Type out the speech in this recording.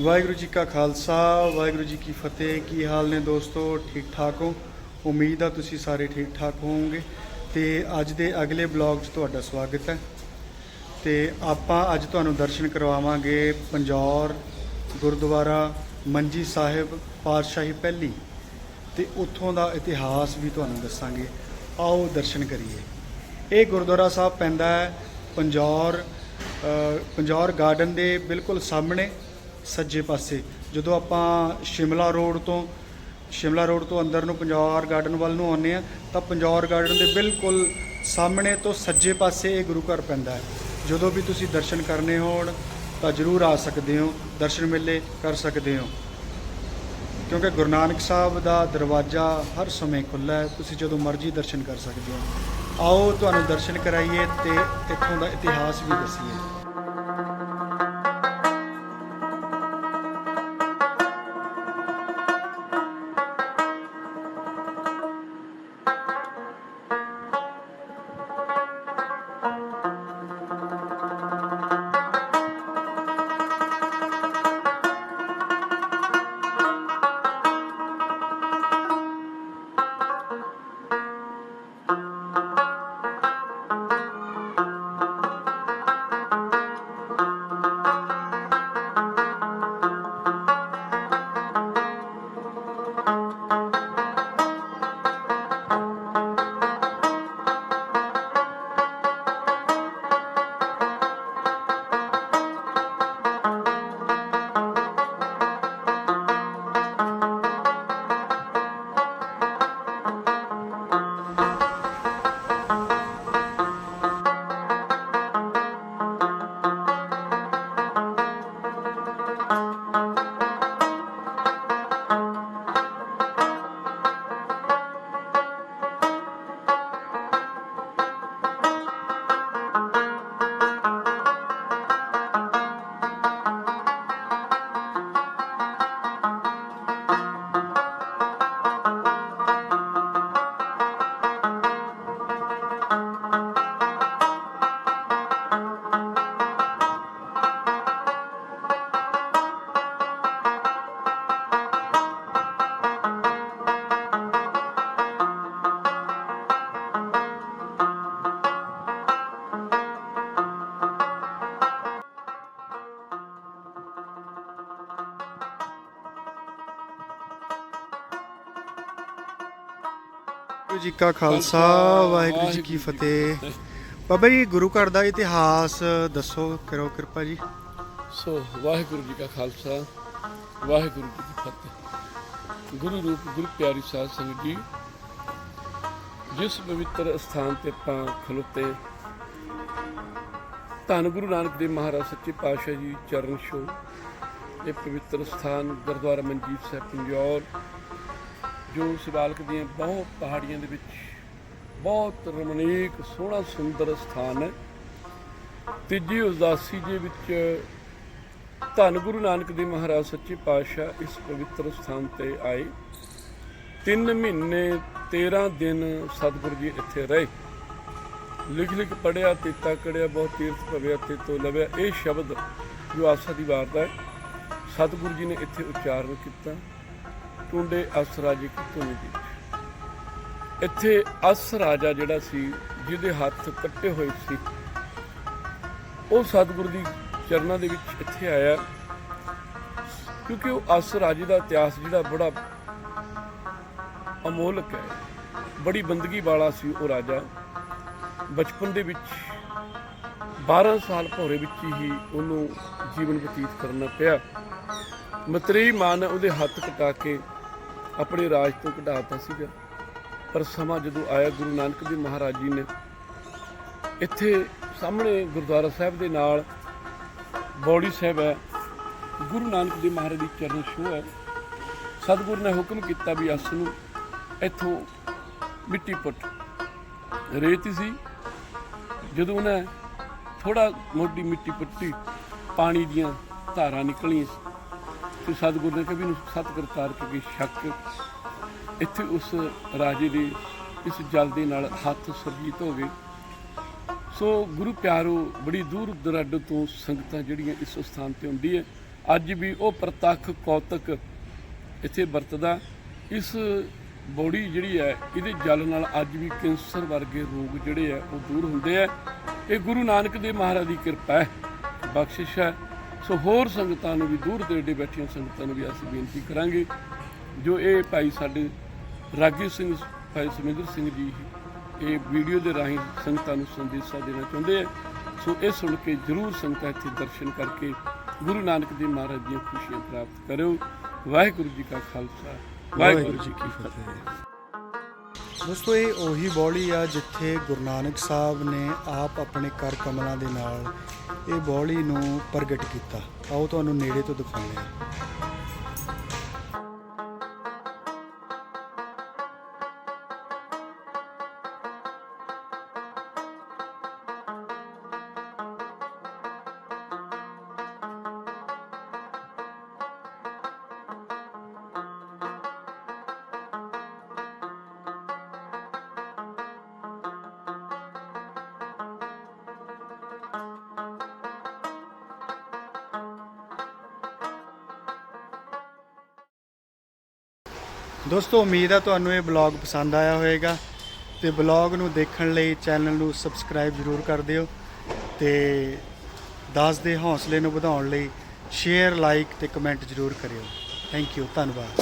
ਵਾਹਿਗੁਰੂ ਜੀ ਕਾ ਖਾਲਸਾ ਵਾਹਿਗੁਰੂ ਜੀ ਕੀ ਫਤਿਹ। ਕੀ ਹਾਲ ਨੇ ਦੋਸਤੋ? ਠੀਕ ਠਾਕ ਹੋ? ਉਮੀਦ ਆ ਤੁਸੀਂ ਸਾਰੇ ਠੀਕ ਠਾਕ ਹੋਵੋਗੇ। ਤੇ ਅੱਜ ਦੇ ਅਗਲੇ ਬਲੌਗ 'ਚ ਤੁਹਾਡਾ ਸਵਾਗਤ ਹੈ। ਤੇ ਆਪਾਂ ਅੱਜ ਤੁਹਾਨੂੰ ਦਰਸ਼ਨ ਕਰਵਾਵਾਂਗੇ ਪੰਜੌਰ ਗੁਰਦੁਆਰਾ ਮੰਜੀ ਸਾਹਿਬ ਪਾਤਸ਼ਾਹੀ ਪਹਿਲੀ। ਤੇ ਉੱਥੋਂ ਦਾ ਇਤਿਹਾਸ ਵੀ ਤੁਹਾਨੂੰ ਦੱਸਾਂਗੇ। ਆਓ ਦਰਸ਼ਨ ਕਰੀਏ। ਇਹ ਗੁਰਦੁਆਰਾ ਸਾਹਿਬ ਪੈਂਦਾ ਹੈ ਪੰਜੌਰ ਅ, ਪੰਜੌਰ ਗਾਰਡਨ ਦੇ ਬਿਲਕੁਲ ਸਾਹਮਣੇ। ਸੱਜੇ ਪਾਸੇ, ਜਦੋਂ ਆਪਾਂ ਸ਼ਿਮਲਾ ਰੋਡ ਤੋਂ, ਸ਼ਿਮਲਾ ਰੋਡ ਤੋਂ ਅੰਦਰ ਨੂੰ ਪੰਜੌਰ ਗਾਰਡਨ ਵੱਲ ਨੂੰ ਆਉਂਦੇ ਆ ਤਾਂ ਪੰਜੌਰ ਗਾਰਡਨ ਦੇ ਬਿਲਕੁਲ ਸਾਹਮਣੇ ਤੋਂ ਸੱਜੇ ਪਾਸੇ ਇਹ ਗੁਰੂ ਘਰ ਪੈਂਦਾ ਹੈ। ਜਦੋਂ ਵੀ ਤੁਸੀਂ ਦਰਸ਼ਨ ਕਰਨੇ ਹੋਣ, ਤਾਂ ਜ਼ਰੂਰ ਆ ਸਕਦੇ ਹੋ, ਦਰਸ਼ਨ ਮੇਲੇ ਕਰ ਸਕਦੇ ਹੋ। ਕਿਉਂਕਿ ਗੁਰੂ ਨਾਨਕ ਸਾਹਿਬ ਦਾ ਦਰਵਾਜ਼ਾ ਹਰ ਸਮੇਂ ਖੁੱਲ੍ਹਾ ਹੈ, ਤੁਸੀਂ ਜਦੋਂ ਮਰਜ਼ੀ ਦਰਸ਼ਨ ਕਰ ਸਕਦੇ ਹੋ। ਆਓ, ਤੁਹਾਨੂੰ ਦਰਸ਼ਨ ਕਰਾਈਏ ਤੇ ਇੱਥੋਂ ਦਾ ਇਤਿਹਾਸ ਵੀ ਦੱਸੀਏ। ਜੀ ਕਾ ਖਾਲਸਾ, ਵਾਹਿਗੁਰੂ ਜੀ ਕੀ ਫਤਿਹ। ਬਾਬਾ ਜੀ, ਗੁਰੂ ਘਰ ਦਾ ਇਤਿਹਾਸ ਦੱਸੋ, ਕਰੋ ਕਿਰਪਾ ਜੀ। ਸੋ, ਵਾਹਿਗੁਰੂ ਜੀ ਕਾ ਖਾਲਸਾ, ਵਾਹਿਗੁਰੂ ਜੀ ਕੀ ਫਤਿਹ। ਗੁਰੂ ਰੂਪ, ਗੁਰੂ ਪਿਆਰੀ ਸਾਧ ਸੰਗਤ ਜੀ, ਜਿਸ ਪਵਿੱਤਰ ਸਥਾਨ ਤੇ ਆਪਾਂ ਖਲੋਤੇ, ਧੰਨ ਗੁਰੂ ਨਾਨਕ ਦੇਵ ਮਹਾਰਾਜ ਸੱਚੇ ਪਾਤਸ਼ਾਹ ਜੀ ਚਰਨ ਛੋਹ, ਇਹ ਪਵਿੱਤਰ ਸਥਾਨ ਗੁਰਦੁਆਰਾ ਮਨਜੀਤ ਸਾਹਿਬ, ਪੰਜੌਰ ਜੋ ਸਿਵਾਲਕ ਦੀਆਂ ਬਹੁਤ ਪਹਾੜੀਆਂ ਦੇ ਵਿੱਚ ਬਹੁਤ ਰਮਣੀਕ, ਸੋਹਣਾ, ਸੁੰਦਰ ਸਥਾਨ ਹੈ। ਤੀਜੀ ਉਦਾਸੀ ਦੇ ਵਿੱਚ ਧੰਨ ਗੁਰੂ ਨਾਨਕ ਦੇਵ ਮਹਾਰਾਜ ਸੱਚੇ ਪਾਤਸ਼ਾਹ ਇਸ ਪਵਿੱਤਰ ਸਥਾਨ ਤੇ ਆਏ। ਤਿੰਨ ਮਹੀਨੇ 13 ਦਿਨ ਸਤਿਗੁਰੂ ਜੀ ਇੱਥੇ ਰਹੇ। ਲਿਖ ਲਿਖ ਪੜਿਆ ਤੀਤਾ ਕੜਿਆ, ਬਹੁਤ ਤੀਰਥ ਭਵਿਆ ਤੇ ਤੋਂ ਲਵਿਆ। ਇਹ ਸ਼ਬਦ ਜੋ ਆਸਾ ਦੀ ਵਾਰਤਾ ਹੈ। ਸਤਿਗੁਰੂ ਜੀ ਨੇ ਇੱਥੇ ਉਚਾਰਨ ਕੀਤਾ। ਟੁੰਡੇ ਅਸ ਰਾਜੇ ਕੀ ਧੁਨੀ ਦੀ ਇੱਥੇ ਅਸ ਰਾਜਾ ਜਿਹੜਾ ਸੀ, ਜਿਹਦੇ ਹੱਥ ਕੱਟੇ ਹੋਏ ਸੀ, ਉਹ ਸਤਿਗੁਰੂ ਦੀ ਚਰਨਾਂ ਦੇ ਵਿੱਚ ਇੱਥੇ ਆਇਆ। ਕਿਉਂਕਿ ਉਹ ਅਸ ਰਾਜੇ ਦਾ ਇਤਿਹਾਸ ਜਿਹੜਾ ਬੜਾ ਅਮੋਲਕ ਹੈ। ਬੜੀ ਬੰਦਗੀ ਵਾਲਾ ਸੀ ਉਹ ਰਾਜਾ। ਬਚਪਨ ਦੇ ਵਿੱਚ 12 ਸਾਲ ਭੋਰੇ ਵਿੱਚ ਹੀ ਉਹਨੂੰ ਜੀਵਨ ਬਤੀਤ ਕਰਨਾ ਪਿਆ। ਮਤਰੀ ਮਾਂ ਨੇ ਉਹਦੇ ਹੱਥ ਕਟਾ ਕੇ ਆਪਣੇ ਰਾਜ ਤੋਂ ਕਢਾਤਾ ਸੀਗਾ। ਪਰ ਸਮਾਂ ਜਦੋਂ ਆਇਆ, ਗੁਰੂ ਨਾਨਕ ਦੇਵ ਮਹਾਰਾਜ ਜੀ ਨੇ ਇੱਥੇ ਸਾਹਮਣੇ ਗੁਰਦੁਆਰਾ ਸਾਹਿਬ ਦੇ ਨਾਲ ਬੌੜੀ ਸਾਹਿਬ ਹੈ। ਗੁਰੂ ਨਾਨਕ ਦੇਵ ਮਹਾਰਾਜ ਦੀ ਚਰਨ ਛੋਹ ਹੈ। ਸਤਿਗੁਰ ਨੇ ਹੁਕਮ ਕੀਤਾ ਵੀ ਅਸ ਨੂੰ ਇੱਥੋਂ ਮਿੱਟੀ ਪੁੱਟ। ਰੇਤ ਸੀ। ਜਦੋਂ ਉਹਨੇ ਥੋੜਾ ਮੋਟੀ ਮਿੱਟੀ ਪੁੱਟੀ, ਪਾਣੀ ਦੀਆਂ ਧਾਰਾਂ ਨਿਕਲੀਆਂ ਤੇ ਸਤਿਗੁਰੂ ਨੇ ਕਵੀ ਨੂੰ ਸਤ ਕਰਤਾਰ ਕੇ ਸ਼ੱਕ ਇੱਥੇ ਉਸ ਰਾਜੇ ਦੇ ਇਸ ਜਲ ਦੇ ਨਾਲ ਹੱਥ ਸਰਜੀਤ ਹੋ ਗਏ। ਸੋ ਗੁਰੂ ਪਿਆਰੋ, ਬੜੀ ਦੂਰ ਦਰਾਡੇ ਤੋਂ ਸੰਗਤਾਂ ਜਿਹੜੀਆਂ ਇਸ ਸਥਾਨ ਤੇ ਹੁੰਦੀ ਹੈ, ਅੱਜ ਵੀ ਉਹ ਪ੍ਰਤੱਖ ਕੌਤਕ ਇੱਥੇ ਵਰਤਦਾ। ਇਸ ਬੋੜੀ ਜਿਹੜੀ ਹੈ, ਇਹਦੇ ਜਲ ਨਾਲ ਅੱਜ ਵੀ ਕੈਂਸਰ ਵਰਗੇ ਰੋਗ ਜਿਹੜੇ ਆ ਉਹ ਦੂਰ ਹੁੰਦੇ ਆ ਇਹ ਗੁਰੂ ਨਾਨਕ ਦੇਵ ਮਹਾਰਾਜ ਦੀ ਕਿਰਪਾ ਹੈ, ਬਖਸ਼ਿਸ਼ ਹੈ। ਸੋ ਹੋਰ ਸੰਗਤਾਂ ਨੂੰ ਵੀ ਦੂਰ ਦਰੇਡੇ ਬੈਠੀਆਂ ਸੰਗਤਾਂ ਨੂੰ ਵੀ ਅਸੀਂ ਬੇਨਤੀ ਕਰਾਂਗੇ। ਜੋ ਇਹ ਭਾਈ ਸਾਡੇ ਰਾਗੀ ਸਿੰਘ, ਭਾਈ ਸਮਿੰਦਰ ਸਿੰਘ ਜੀ ਇਹ ਵੀਡੀਓ ਦੇ ਰਾਹੀਂ ਸੰਗਤਾਂ ਨੂੰ ਸੰਦੇਸ਼ਾ ਦੇਣਾ ਚਾਹੁੰਦੇ ਆ। ਸੋ ਇਹ ਸੁਣ ਕੇ ਜਰੂਰ ਸੰਗਤਾਂ ਇੱਥੇ ਦਰਸ਼ਨ ਕਰਕੇ ਗੁਰੂ ਨਾਨਕ ਦੇਵ ਮਹਾਰਾਜ ਦੀਆਂ ਖੁਸ਼ੀਆਂ ਪ੍ਰਾਪਤ ਕਰਿਓ। ਵਾਹਿਗੁਰੂ ਜੀ ਕਾ ਖਾਲਸਾ, ਵਾਹਿਗੁਰੂ ਜੀ ਕੀ ਫਤਿਹ। ਦੋਸਤੋ, ਇਹ ਉਹੀ ਬੌਲੀ ਆ ਜਿੱਥੇ ਗੁਰੂ ਨਾਨਕ ਸਾਹਿਬ ਨੇ ਆਪ ਆਪਣੇ ਕਰ ਕਮਲਾਂ ਦੇ ਨਾਲ ਇਹ ਬੌਲੀ ਨੂੰ ਪ੍ਰਗਟ ਕੀਤਾ। ਆਓ ਤੁਹਾਨੂੰ ਨੇੜੇ ਤੋਂ ਦਿਖਾਉਂਦੇ ਹਾਂ। ਦੋਸਤੋ, ਉਮੀਦ ਹੈ ਤੁਹਾਨੂੰ ਇਹ ਬਲੌਗ ਪਸੰਦ ਆਇਆ ਹੋਵੇਗਾ ਤੇ ਬਲੌਗ ਨੂੰ ਦੇਖਣ ਲਈ ਚੈਨਲ ਨੂੰ ਸਬਸਕ੍ਰਾਈਬ ਜ਼ਰੂਰ ਕਰ ਦਿਓ ਤੇ ਦਾਸ ਦੇ ਹੌਸਲੇ ਨੂੰ ਵਧਾਉਣ ਲਈ ਸ਼ੇਅਰ ਲਾਈਕ ਤੇ ਕਮੈਂਟ ਜ਼ਰੂਰ ਕਰਿਓ। ਥੈਂਕ ਯੂ ਧੰਨਵਾਦ।